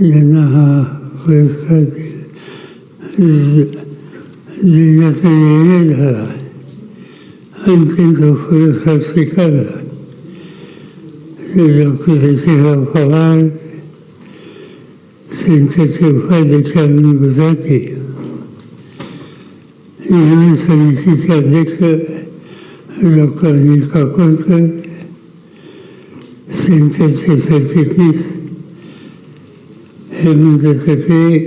यांना हा पुरस्कार देण्याचा निर्णय झाला आणि त्यांचा पुरस्कार स्वीकारला डॉक्टर शशिराव पवार त्यांच्याचे उपाध्यक्ष अरुण गुजराती निवडणूक समितीचे अध्यक्ष डॉक्टर अनिल काकोडकर सेंटरचे सरचिटणीस हेमंत सकरे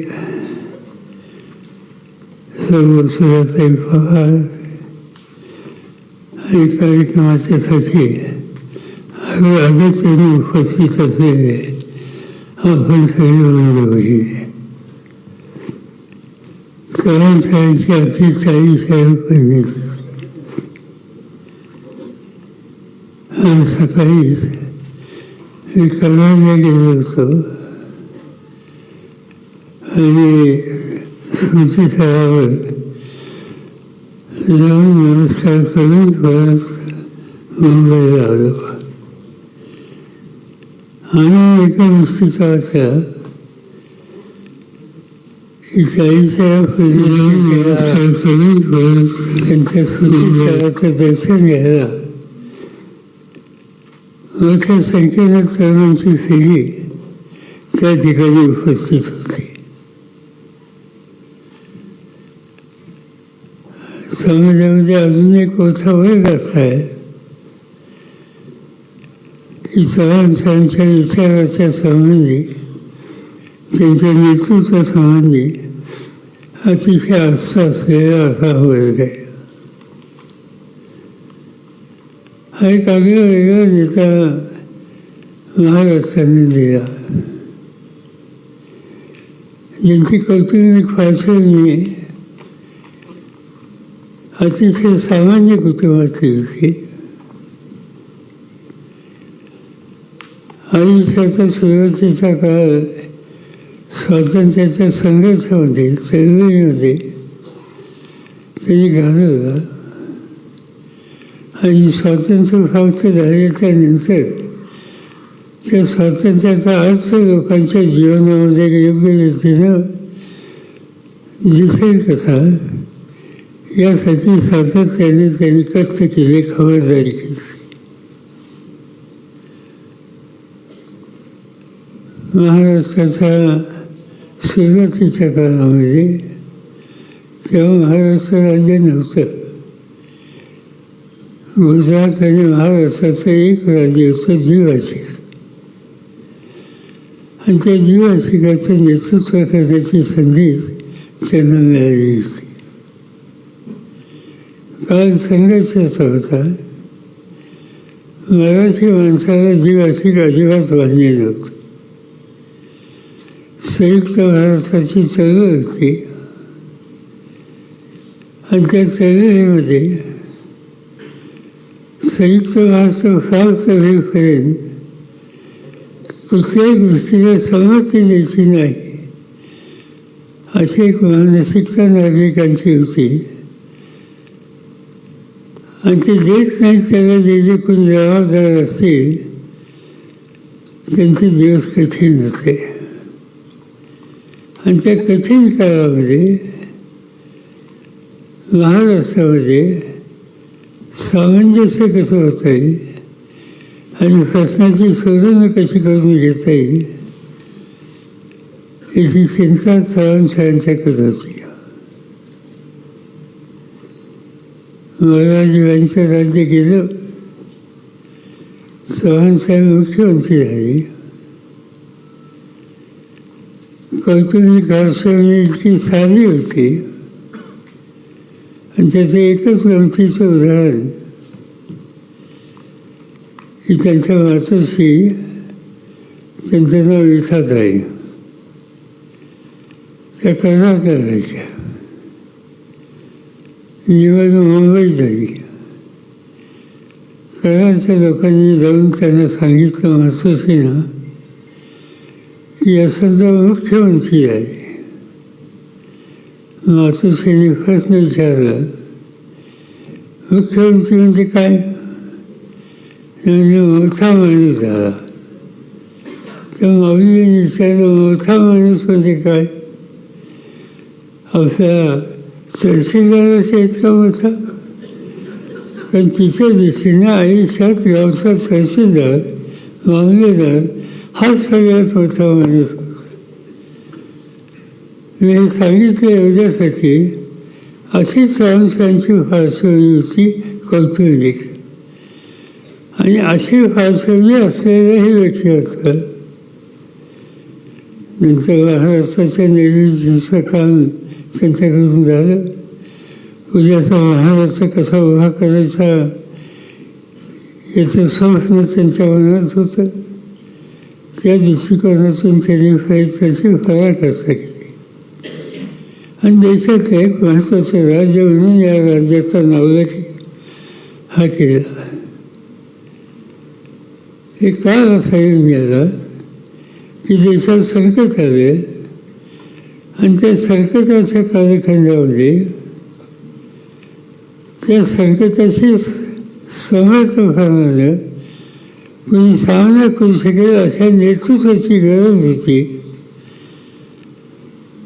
सर्व सुरताई पवार आणि कार्यक्रमाचे सचिव अगत्याने उपस्थित असलेले आपण सगळे मंडळी सर्वांसाठी अगदी चाळीसाव्या पंडित आज सकाळीच मी कल्याणला गेलो होतो आणि स्मृतीस्थळावर जाऊन नमस्कार करून परत मुंबईला आलो आणि एका गोष्टीचा असा नमस्कार करून परत त्यांच्या स्मृतीस्थळाचं दर्शन घ्यायला मोठ्या संख्येनं तरुणांची फेरी त्या ठिकाणी उपस्थित होती. समाजामध्ये अजून एक मोठा वर्ग असा आहे की सगळ्यांच्या विचाराच्या संबंधी त्यांच्या नेतृत्वासंबंधी अतिशय आस्था असलेला असा वर्ग आहे. हा एक आगळा वेगळा नेता महाराष्ट्राने दिला ज्यांची कौटुंबिक पार्श्वभूमी अतिशय सामान्य कुटुंबाची होती. आयुष्याचा सुरुवातीचा काळ स्वातंत्र्याच्या संघर्षामध्ये चळवळीमध्ये त्यांनी घालवला आणि स्वातंत्र्य प्राप्त झाल्याच्यानंतर त्या स्वातंत्र्याचा अर्थ लोकांच्या जीवनामध्ये योग्य रीतीनं दिसेल कसा यासाठी सातत्याने त्यांनी कष्ट केले खबरदारी केली. महाराष्ट्राच्या सुरुवातीच्या काळामध्ये तेव्हा महाराष्ट्र राज्य नव्हतं. गुजरात आणि महाराष्ट्राचं एक राज्य होतं द्विभाषिक आणि त्या द्विभाषिकाचं नेतृत्व करण्याची संधी त्यांना मिळाली होती कारण संघर्ष असा होता मराठी माणसाला द्विभाषिक अजिबात मान्य नव्हतं संयुक्त महाराष्ट्राची चळवळ होती आणि त्या चळवळीमध्ये संयुक्त महाराष्ट्र प्राप्त होईपर्यंत कुठल्याही दृष्टीने संमती द्यायची नाही. अशी एक मानसिकता नागरिकांची होती. आणि ते देत नाही त्याला जे जे कोण जबाबदार असतील त्यांचे दिवस कठीण होते. आणि त्या कठीण काळामध्ये महाराष्ट्रामध्ये सामंजस्य कसं होतं आहे आणि प्रश्नाची शोधनं कशी करून घेता येईल याची चिंता चव्हाणसाहेबांच्या करत होती मला राज्य गेलं. चव्हाणसाहेब मुख्यमंत्री झाले कौटुंबिक पार्श्वभूमी इतकी साधी होती. आणि त्याचं एकच गमतीचं उदाहरण. की त्यांच्या मातोश्री त्यांचं नाव विसात आहे त्या कर्नाटकाच्या निवडणूक मुंबईत झाली कराडच्या लोकांनी जाऊन त्यांना सांगितलं मातोश्रीनं की असं मुख्यमंत्री आहे. मातोश्रीने प्रश्न विचारला मुख्यमंत्री म्हणजे काय म्हणजे मोठा माणूस झाला तर माऊलीने विचारलं मोठा माणूस म्हणजे काय आपल्या तहसीलदाराचा इतका मोठा पण तिच्या दृष्टीने आयुष्यात गावचा तहसीलदार मामलेदार हाच सगळ्यात मोठा माणूस होता मी हे सांगितलं एवढ्यासाठी अशी चव्हाणसांची फारसवणी होती कौटुंबिक आणि अशी फारसवणी असलेलं हे व्यक्ती होतं नंतर महाराष्ट्राच्या निर्मितीचं काम त्यांच्याकडून झालं. उद्याचा महाराष्ट्र कसा उभा करायचा याचं स्वप्न त्यांच्या मनात होतं. त्या दृष्टिकोनातून त्यांनी फार त्याची करता केली. आणि देशात एक महत्त्वाचं राज्य म्हणून या राज्याचा नावलौकिक हा केला हे काळ असा येऊन गेला की देशात संकट आले आणि त्या संकटाच्या कालखंडामध्ये त्या संकटाशी समर्थपणानं कोणी सामना करू शकेल अशा नेतृत्वाची गरज होती.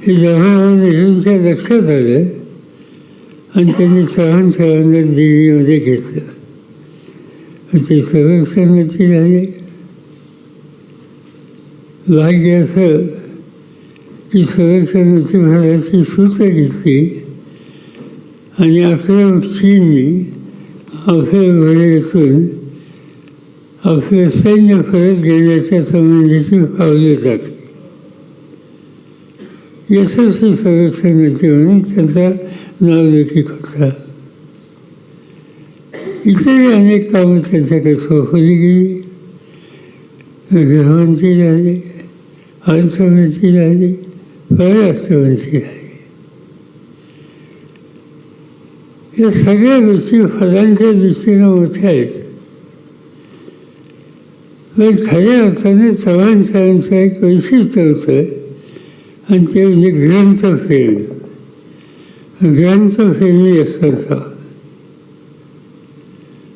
हे जवाहरलाल लक्षात आलं आणि त्यांनी चव्हाण साहेबांना दिल्लीमध्ये घेतलं. आणि ते संरक्षण झाले. भाग्य असं की संरक्षणाची मंत्री सूत्र घेतली. आणि असं चीननी आपल्या वेळेतून आपलं सैन्य परत घेण्याच्या संबंधीची पावले टाकली यशस्वी सदस्य नेते म्हणून त्यांचा नावलौकिक होता इतरही अनेक कामं त्यांच्याकडे सोपवली गेली गृहमंत्री झाले अर्थमंत्री झाले परराष्ट्रमंत्री झाले या सगळ्या गोष्टी फलांच्या दृष्टीनं मोठ्या आहेत पण खऱ्या अर्थाने चव्हाण साहेबांचं एक वैशिष्ट्य होतं आणि ते म्हणजे ग्रंथप्रेम ग्रंथप्रेमी असतात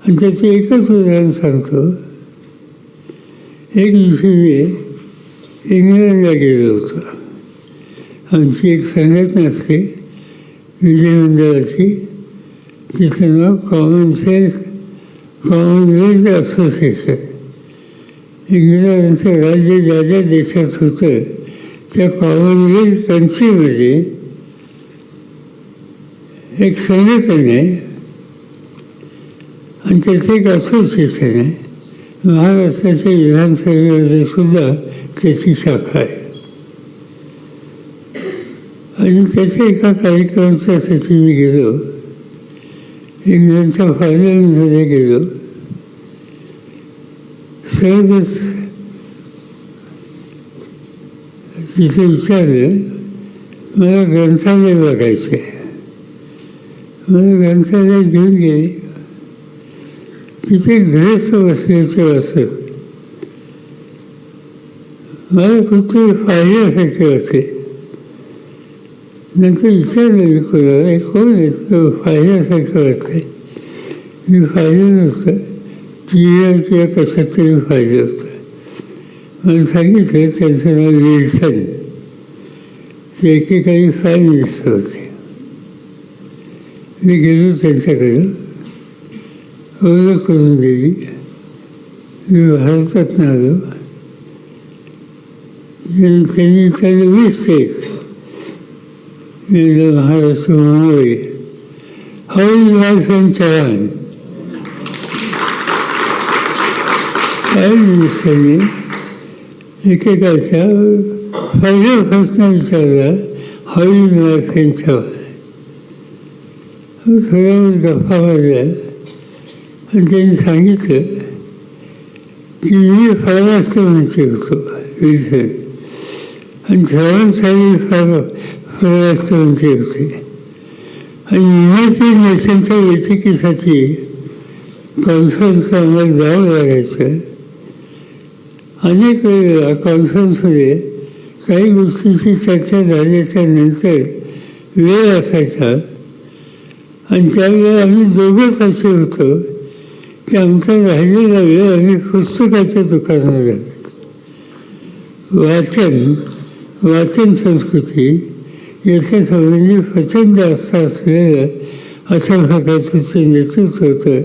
आणि त्याचे एकच उदाहरण सांगतो. एक दिवशी मी इंग्लंडला गेलो होतो. आमची एक संघटना असते विजय मंडळाची तिचं नाव कॉमन सेन्स कॉमनवेल्थ असोसिएशन इंग्लंडचं राज्य ज्या ज्या देशात होतं त्या कॉमनवेल्थ कंट्रीमध्ये एक संघटन आहे आणि त्याचं एक असोसिएशन आहे महाराष्ट्राच्या विधानसभेमध्ये सुद्धा त्याची शाखा आहे. आणि त्याच्या एका कार्यक्रमाच्यासाठी मी गेलो. इंग्लंडच्या फायनलमध्ये गेलो. सहजच तिथे विचारलं मला ग्रंथालय बघायचं आहे मला ग्रंथालय घेऊन गेले तिथे ग्रस्त बसल्याचे असत मला कुठे पाहिल्यासारखे होते नंतर विचारलं मी कोणाला कोण आहे तो पाहिल्यासारखं वाटतंय मी पाहिलं नव्हतं टी किंवा कशात तरी पाहिलं होतं म्हणून सांगितलं त्यांचं नाव विल्सन ते एकेकाळी प्राईम मिनिस्टर होते मी गेलो त्यांच्याकडं ओळख करून दिली मी भारतात आलो त्यांनी त्यांनी वीस तेच महाराष्ट्र मुंबई हाऊ वायफन चव्हाण काय मिनिस्टरने एकेकाचा पहिल्या प्रश्न विचारला हाऊ वायफन थोड्या वेळ गप्पा मारल्या आणि त्यांनी सांगितलं की मी परराष्ट्र मंत्री होतो विल्सन आणि चव्हाण साहेब फार परराष्ट्र मंत्री होते आणि युनायटेड नेशनच्या बैठकीसाठी कॉन्फरन्सला आम्हाला जावं लागायचं अनेक वेळेला कॉन्फरन्समध्ये काही गोष्टीची चर्चा झाल्याच्यानंतर वेळ असायचा. आणि त्यावेळेला आम्ही दोघंच असे होतो की आमचा राहिलेला वेळ आम्ही पुस्तकाच्या दुकानात घालायचो वाचन वाचन संस्कृती याच्या संबंधी प्रचंड आस्था असलेलं अशा प्रकारचं ते नेतृत्व होतं.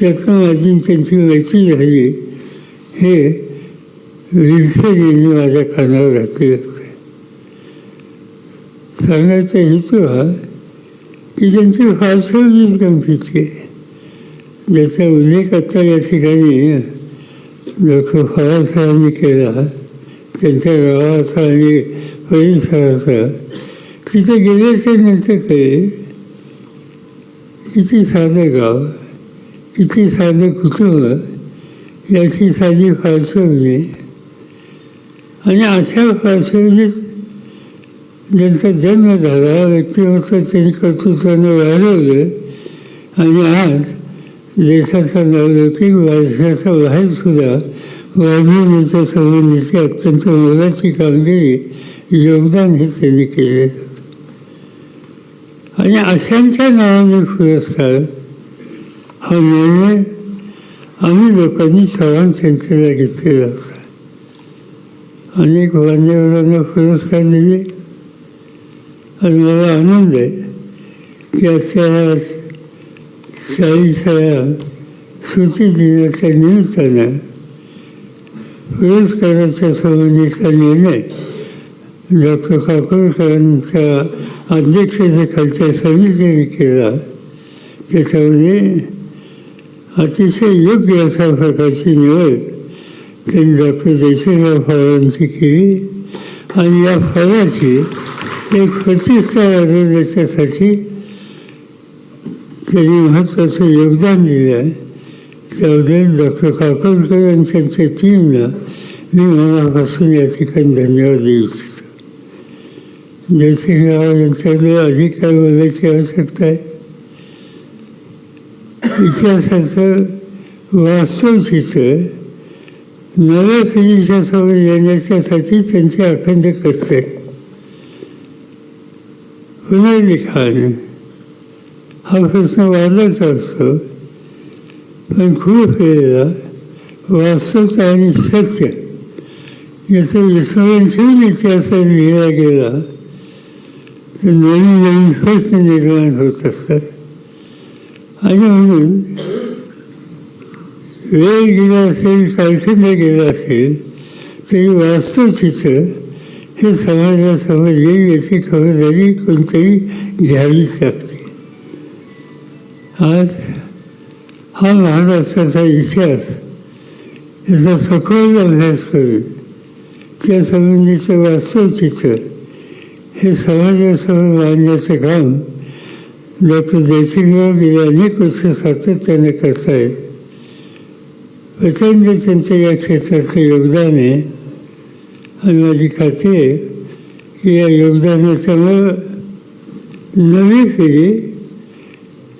त्यातनं माझी त्यांची मैत्री झाली. हे विल्सन माझ्या कानावर घातली असते. सांगायचा हेतू हा की त्यांची फारसवलीच गमतीची आहे. ज्याचा उल्लेख आता या ठिकाणी डॉक्टर फरासाहेबांनी केला त्यांच्या गावाचा आणि परिसराचा तिथे गेल्याच्यानंतर काही किती साधं गाव किती साधं कुटुंब याची साधी फारसवली आणि अशा फारसवलीत ज्यांचा जन्म झाला व्यक्तिमत्व त्यांनी कर्तृत्वानं वाढवलं आणि आज देशाचा नावलौकिक वारशाचा बाहेरसुद्धा वाढवण्याच्या संबंधीची अत्यंत मोलाची कामगिरी योगदान हे त्यांनी केले. आणि अशांच्या नावाने पुरस्कार हा निर्णय आम्ही लोकांनी चव्हाण घेतलेला होता. अनेक मान्यवरांना पुरस्कार दिले आणि मला आनंद आहे की त्या चाळीसाव्या स्मृती दिनाच्या निमित्तानं पुरस्काराच्या संबंधीचा निर्णय डॉक्टर काकोडकरांच्या अध्यक्षतेखालच्या समितीने केला. त्याच्यामध्ये अतिशय योग्य अशा प्रकारची निवड त्यांनी डॉक्टर जयशंकर फळांची केली आणि या फळाची एक प्रतिष्ठा वाढवण्याच्यासाठी त्यांनी महत्त्वाचं योगदान दिलं आहे त्याबद्दल डॉक्टर काकोडकर आणि त्यांच्या टीमला मी मनापासून या ठिकाणी धन्यवाद देऊ इच्छितो जयसिंगराव यांच्याकडे अधिक काय बोलायची आवश्यकता। आहे इतिहासाचं वास्तव चित्र नव्या पिढीच्या समोर येण्याच्यासाठी त्यांचे अखंड कष्ट आहे पुनर्लिखाण हा प्रश्न वाढलाच असतो. पण खूप वेळेला वास्तवता आणि सत्य याचं विस्मरणशील इतिहासात लिहिला गेला. तर नवीन नवीन प्रश्न निर्माण होत असतात. आणि म्हणून वेळ गेला असेल कालखंड गेला असेल तरी वास्तवचित्र हे समाजासमोर येईल याची खबरदारी कोणतरी घ्यावीच लागते. आज हा महाराष्ट्राचा इतिहास याचा सखोल अभ्यास करून त्या संबंधीचं वास्तवचित्र हे समाजासमोर मांडण्याचं काम डॉक्टर जयसिंगराव गेल्या अनेक वर्ष सातत्याने करतायत. प्रचंड त्यांचं या क्षेत्राचं योगदान आहे आणि माझी खात्री आहे की या योगदानाच्यामुळं नवी पिढी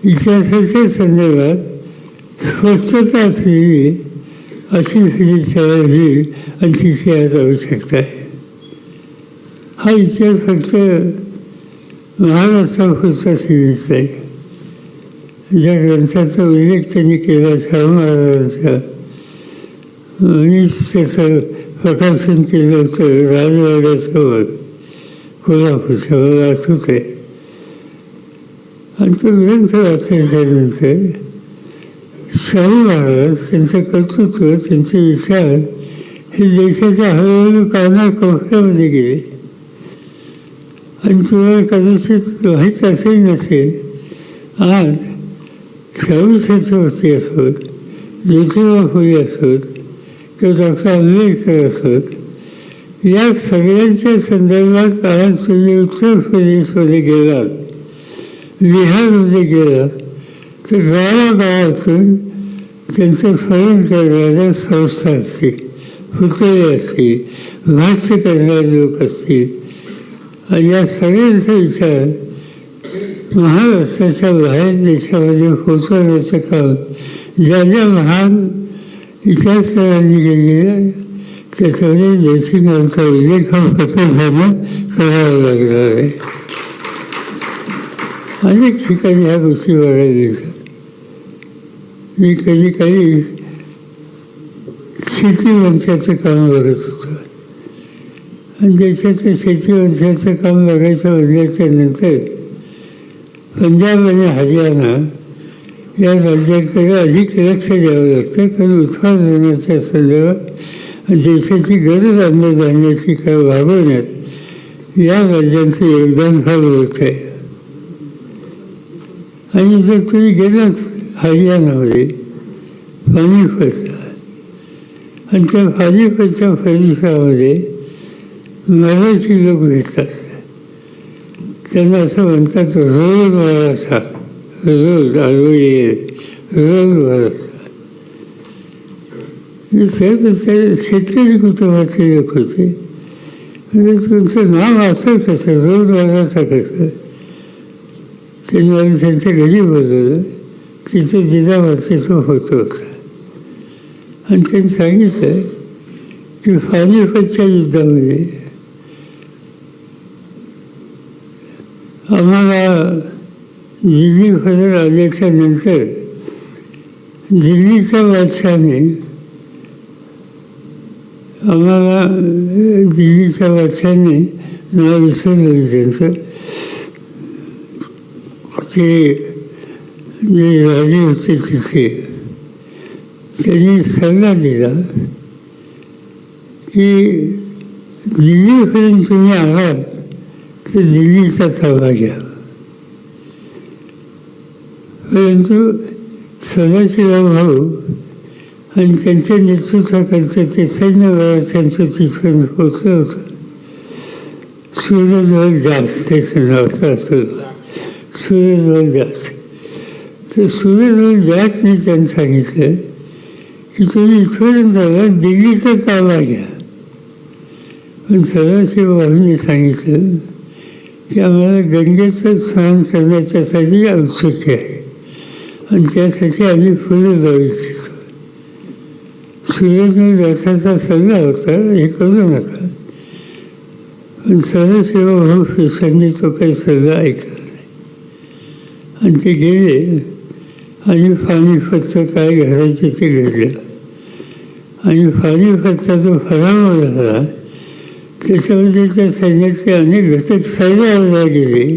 इतिहासाच्या संदर्भात स्वस्थता असलेली अशी पिढी तयार होईल आणि तिची आज आवश्यकता आहे हा इतिहास फक्त महाराष्ट्रापुरता सीमित आहे ज्या ग्रंथाचा उल्लेख त्यांनी केला शाहू महाराजांचा मी त्याचं प्रकाशन केलं होतं राजवाड्यासमोर कोल्हापूर शहरात होते आणि तो ग्रंथ वाचल्याच्यानंतर शाहू महाराज त्यांचं कर्तृत्व त्यांचे विचार हे देशाच्या हळूहळू कानाकोपऱ्यामध्ये गेले. आणि तुम्हाला कदाचित माहीत असेल नसेल आज शाहू छत्रपती असोत ज्योतिबा फुले असोत तो डॉक्टर आंबेडकर असत या सगळ्यांच्या संदर्भात आज तुम्ही उत्तर प्रदेशमध्ये गेलात बिहारमध्ये गेलात तर गावागावातून त्यांचं स्मरण करणाऱ्या संस्था असतील पुतळे असतील भाष्य करणारे लोक असतील. आणि या सगळ्यांचा विचार महाराष्ट्राच्या बाहेर देशामध्ये पोचवण्याचं काम ज्या ज्या महान इतिहासकारांनी केलेल्या आहे त्याच्यामध्ये जयसिंगांचा उल्लेख हा प्रकल्पानं करावा लागला आहे अनेक ठिकाणी ह्या गोष्टी बघायला मिळतात मी कधी काही शेतीवंशाचं काम बघत होतं आणि देशाचं शेती वंशाचं काम बघायचं म्हणल्याच्या नंतर पंजाब आणि हरियाणा या राज्याकडे अधिक लक्ष द्यावं लागतं कारण देण्याच्या संदर्भात देशाची गरज अन्नधान्याची काय भागवण्यात या राज्यांचं योगदान फार होत आहे आणि जर तुम्ही गेलात हरियाणामध्ये पानिपतला आणि त्या पानिपतच्या परिसरामध्ये मराठी लोक भेटतात त्यांना असं म्हणतात रोज मराठा रोज आरोग्य रोज मराठा हे तर ते शेतकरी कुटुंबाचे लोक होते म्हणजे तुमचं नाव असं कसं रोज मराठा कसं त्यांनी मला त्यांच्या घरी बोलवलं तिथे जिजा जिजामातेचा होतो होता आणि त्यांनी सांगितलं की पानिपतच्या युद्धामध्ये आम्हाला दिल्लीपर्यंत आल्याच्यानंतर दिल्लीच्या बादशाने आम्हाला दिल्लीच्या बादशाने नाव विसरलं त्यांचं. ते जे राजे होते तिथे त्यांनी सल्ला दिला की दिल्लीपर्यंत तुम्ही आहात तर दिल्लीचा ताबा घ्या. परंतु सदाशिवराव भाऊ आणि त्यांच्या नेतृत्वाकरता ते सैन्य त्यांचं तिथून पोचलं होतं. सूर्यजवळ जास्त त्याचं नाव असं. सूर्यजवळ जास्त. तर सूर्यजवळ जास्तने त्यांनी सांगितलं की तुम्ही इथपर्यंत आला दिल्लीचा ताबा घ्या. पण सदाशिव भाऊंनी सांगितलं की आम्हाला गंगेचं स्नान करण्याच्यासाठी औत्सुक्य आहे. आणि त्यासाठी आम्ही पुढे जाऊ इच्छितो सूर्यजवळ जायचा सल्ला होता हे करू नका. पण सदाशिव भाऊ पेशांनी तो काही सल्ला ऐकला नाही. आणि ते गेले आणि पाणीपत्र काय घडायचे ते घडलं आणि पानिपतचा जो पराभव झाला. त्याच्यामध्ये त्या सैन्याचे अनेक घटक सैन्याला गेले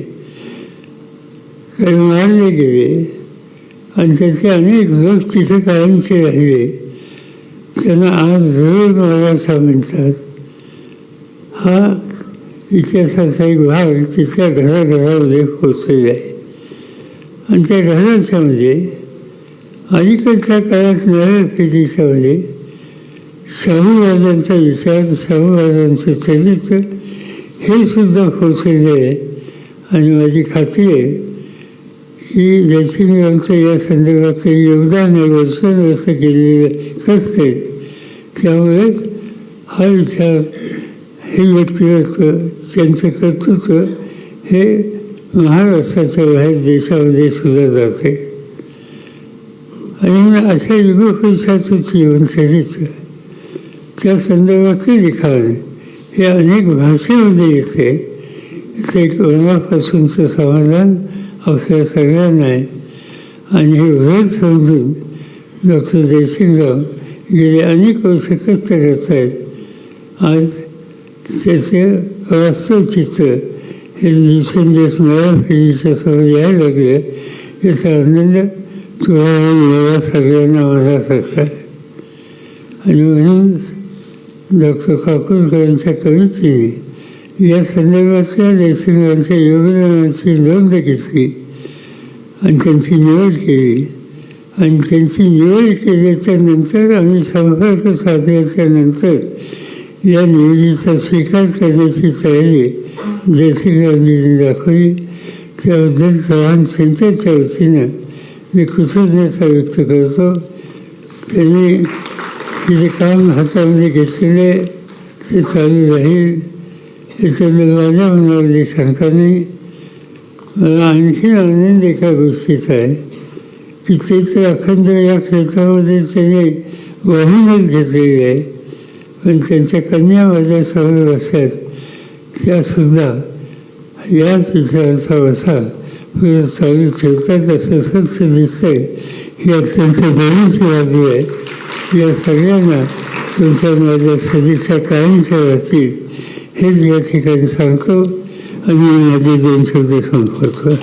काही मारले गेले. आणि त्याचे अनेक लोक तिथे कायमचे राहिले. त्यांना आज रोज मराठा म्हणतात हा इतिहासाचा एक भाग तिथल्या घराघरामध्ये पोचलेला आहे आणि त्या घराच्यामध्ये म्हणजे अलीकडच्या काळात नव्या पिढीच्यामध्ये म्हणजे शाहूवादांचा विचार शाहूवादांचं चरित्र हे सुद्धा पोचलेलं आहे आणि माझी खात्री आहे की जयसिंगरावांचं या संदर्भाचं योगदान आहे वर्षान वर्ष केलेले असते त्यामुळेच हा विचार हे व्यक्तिमत्व त्यांचं कर्तृत्व हे महाराष्ट्राच्या बाहेर देशामध्ये सुद्धा जाते. आणि अशा युगपुरुषाचं जीवनचरित्र त्या संदर्भातले लिखाण हे अनेक भाषेमध्ये येते. ते कोणापासूनचं समाधान आपल्या सगळ्यांना आहे आणि हे व्रत समजून डॉक्टर जयसिंगराव गेले अनेक वर्ष कष्ट करत आहेत आज त्याचं वास्तव चित्र हे दिवसेंदिवस नव्या पिढीच्या समोर यायला लागलं. याचा आनंद तुम्हाला मिळाला सगळ्यांना मला सकता आणि म्हणून डॉक्टर काकुलकरांच्या कवितेने या संदर्भातल्या जयसिंगांच्या योगदानाची नोंद घेतली आणि त्यांची निवड केली आणि त्यांची निवड केल्याच्यानंतर आम्ही संपर्क साधल्याच्या नंतर या निवडीचा स्वीकार करण्याची तयारी जयसिंगांनी दाखवली त्याबद्दल चव्हाण सेंटरच्या वतीनं मी कृतज्ञता व्यक्त करतो त्यांनी जे काम हातामध्ये घेतलेले ते चालू राहील याच्याबद्दल माझ्या मनामध्ये शंका नाही. मला आणखीन आनंद एका गोष्टीचा आहे की ते तर अखंड या क्षेत्रामध्ये त्याने वाहूनच घेतलेली आहे पण त्यांच्या कन्या माझ्यासमोर असतात त्यासुद्धा याच विचाराचा वसा पुढे चालू ठेवतात असं स्वच्छ दिसतंय. ही अत्यंत जरुरीची बाजू आहे. या सगळ्यांना तुमच्या माझ्या सदिच्छा कायमच्या वाटतील हेच या ठिकाणी सांगतो आणि माझे दोन शब्द संपवतो